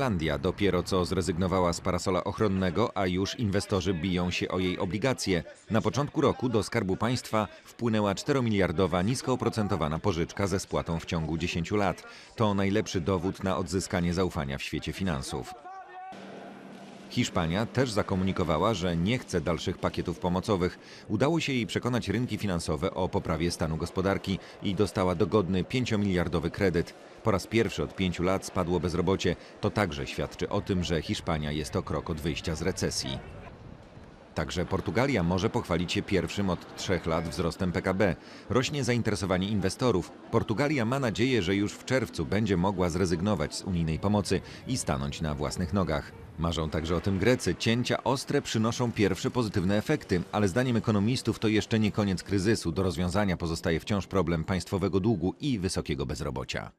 Irlandia dopiero co zrezygnowała z parasola ochronnego, a już inwestorzy biją się o jej obligacje. Na początku roku do Skarbu Państwa wpłynęła 4-miliardowa nisko oprocentowana pożyczka ze spłatą w ciągu 10 lat. To najlepszy dowód na odzyskanie zaufania w świecie finansów. Hiszpania też zakomunikowała, że nie chce dalszych pakietów pomocowych. Udało się jej przekonać rynki finansowe o poprawie stanu gospodarki i dostała dogodny 5-miliardowy kredyt. Po raz pierwszy od pięciu lat spadło bezrobocie. To także świadczy o tym, że Hiszpania jest o krok od wyjścia z recesji. Także Portugalia może pochwalić się pierwszym od trzech lat wzrostem PKB. Rośnie zainteresowanie inwestorów. Portugalia ma nadzieję, że już w czerwcu będzie mogła zrezygnować z unijnej pomocy i stanąć na własnych nogach. Marzą także o tym Grecy. Cięcia ostre przynoszą pierwsze pozytywne efekty, ale zdaniem ekonomistów to jeszcze nie koniec kryzysu. Do rozwiązania pozostaje wciąż problem państwowego długu i wysokiego bezrobocia.